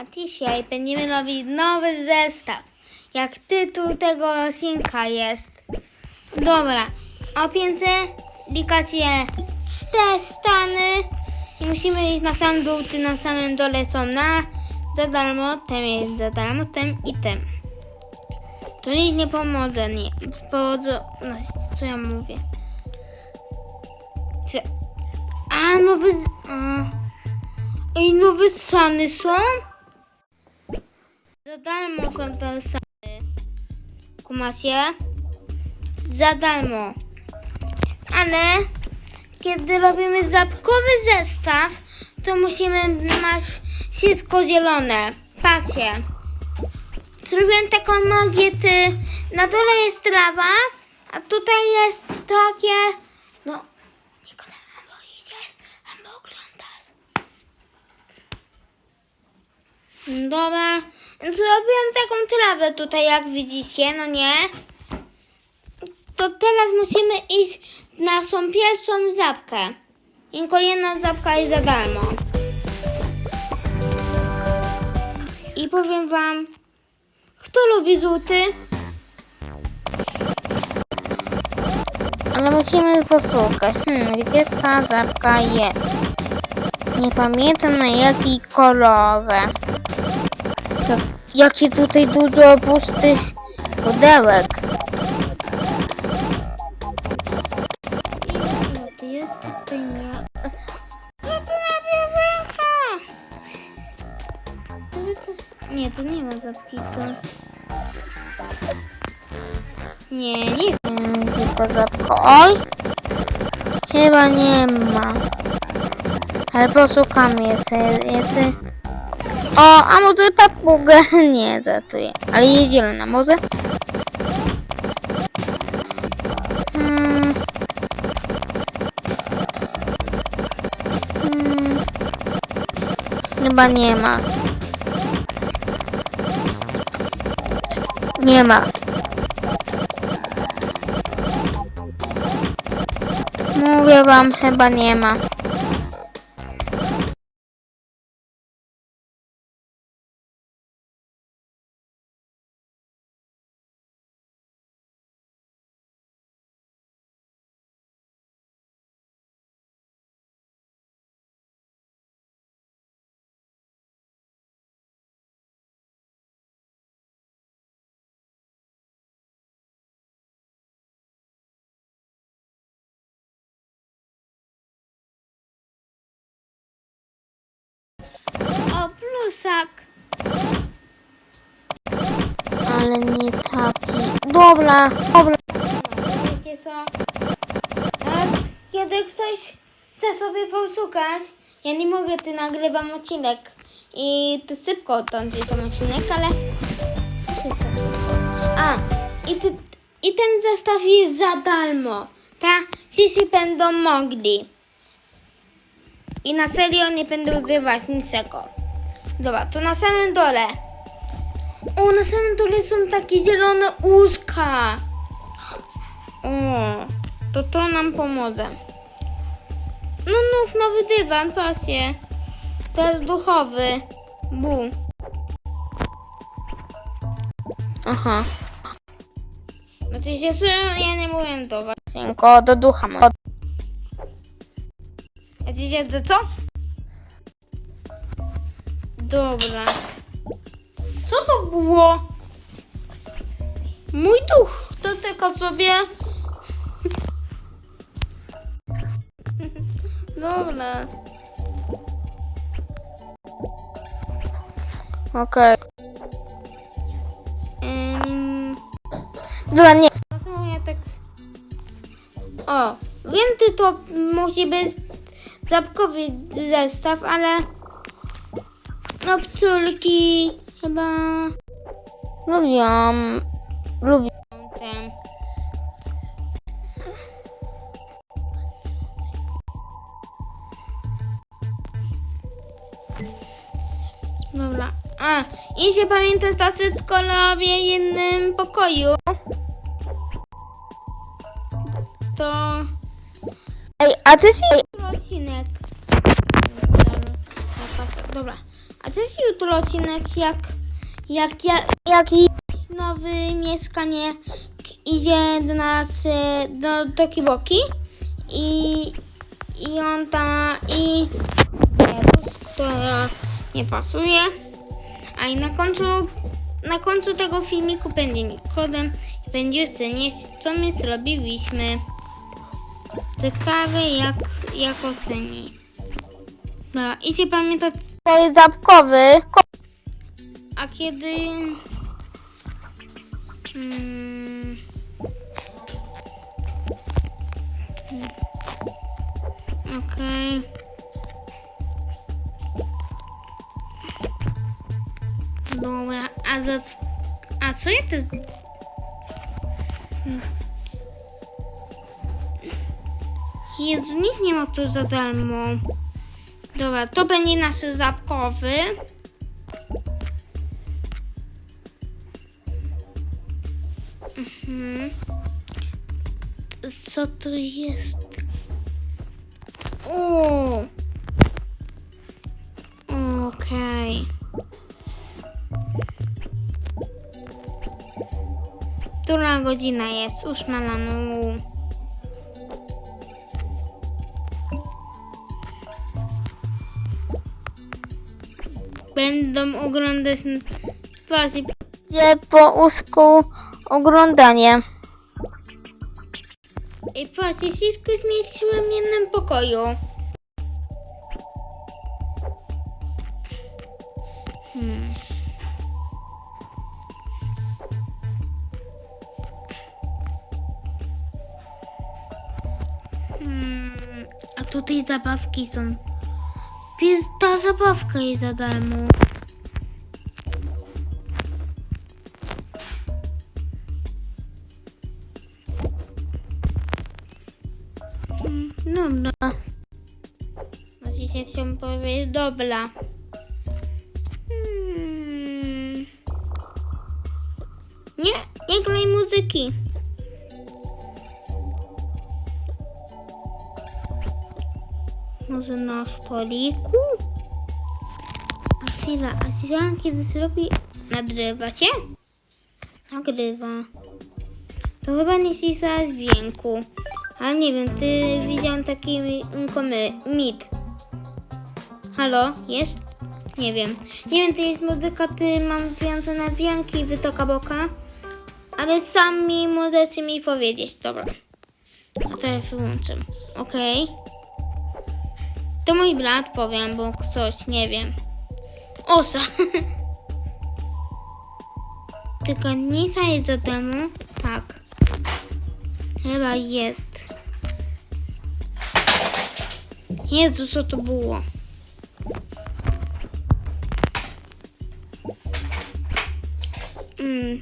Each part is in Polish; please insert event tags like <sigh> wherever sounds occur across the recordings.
a dzisiaj będziemy robić nowy zestaw. Jak tytuł tego odcinka jest. Dobra, opięcie, likacje, cztery stany i musimy iść na sam dół, ty na samym dole są na za darmo, ten jest za darmo, ten i ten. To nic nie pomoże, nie. Pomoże, no, co ja mówię? A, nowy, a. Ej, nowe sany są? Za darmo są te sany. Kumacie? Za darmo. Ale kiedy robimy zapkowy zestaw, to musimy mieć wszystko zielone. Patrzcie. Zrobiłem taką magię, ty. Na dole jest trawa, a tutaj jest takie... No. Dobra, zrobiłem taką trawę tutaj, jak widzicie, no nie? To teraz musimy iść na naszą pierwszą zapkę. I kolejna zapka jest za darmo. I powiem wam, kto lubi złoty? Ale musimy posłuchać. Hmm, gdzie ta zapka jest? Nie pamiętam na jakiej kolorze. Jak, jakie tutaj dużo pustych pudełek. Jest tutaj miał. Co to na? To wy też... Nie, to nie ma zapki, to... Nie, nie Hmm, Tylko zapka. Oj! Chyba nie ma. Ale poszukam jeszcze. jeszcze. O, a może papugę? <laughs> Nie, zatuję. Ale jest zielona, może? Hmm. Hmm. Chyba nie ma. Nie ma. Mówię wam, chyba nie ma. Plusak. Ale nie taki. Dobra, dobra. Wiecie co? Ale kiedy ktoś chce sobie poszukać, ja nie mogę, ty nagrywam odcinek i ty szybko odtądzi ten odcinek, ale... A, i, ty, i ten zestaw jest za darmo. Tak? Wszyscy będą mogli. I na serio nie będę używać niczego. Dobra, to na samym dole. O, na samym dole są takie zielone łóżka. O, to to nam pomoże. No, no, nowy dywan, patrzcie. Teraz duchowy. Bu. Aha. Znaczy się, ja nie mówię do was. Synko, do ducha ma. A wiecie do co? Dobra. Co to było? Mój duch dotyka sobie. <laughs> Dobra. Okej. Ym, Dobra, nie. Ja tak... O, wiem, ty to musi być zapkowy zestaw, ale... No, pculki chyba... Lubią. Lubią. Ten. Dobra. A, i się pamięta ta sytkolowie w jednym pokoju. To Ej, a ty się... odcinek. Dobra, Dobra. A to jest jutro odcinek, jak, jak ja, Jaki nowy mieszkanie idzie do nas, e, do, do Kiboki i, i on tam, i to nie pasuje. A i na końcu, na końcu tego filmiku będzie Nikodem i będzie oceniać, co my zrobiliśmy. Ciekawe jak, jak oceni. Dobra, i się pamiętać, to jest? Ko- a kiedy... Mm, Okej. Dobra, a za... A co ja to... z- Jezu, nikt nie ma tu za darmo. Dobra, to będzie nasz zapkowy. Mhm. Co to jest? O! Okej. Która godzina jest? Ósma rano. Będą oglądać was i Gdzie po usku oglądanie. I patrzcie, wszystko zmieściłem w jednym pokoju. Hmm. Hmm. A tutaj zabawki są. Pies, ta zabawka jest za darmo. Dobra. Możecie się powiedzieć, dobra. Hmm. Nie, nie graj muzyki. Może na stoliku? A chwila, a widziałam kiedy zrobi... Nagrywacie? Nagrywa. To chyba nie cisza dźwięku. A nie wiem, ty widziałam taki mit. Halo, jest? Nie wiem. Nie wiem, to jest muzyka, ty mam włączone dźwięki wytoka boka. Ale sami możecie mi powiedzieć. Dobra. A teraz wyłączę. Okej. To mój brat powiem, bo ktoś, nie wiem. Osa. <laughs> Tylko Nisa jest za temu? Tak. Chyba jest. Jezu, co to było? Mm.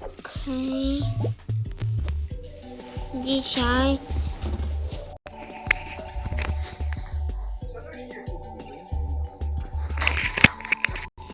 Okej. Dzisiaj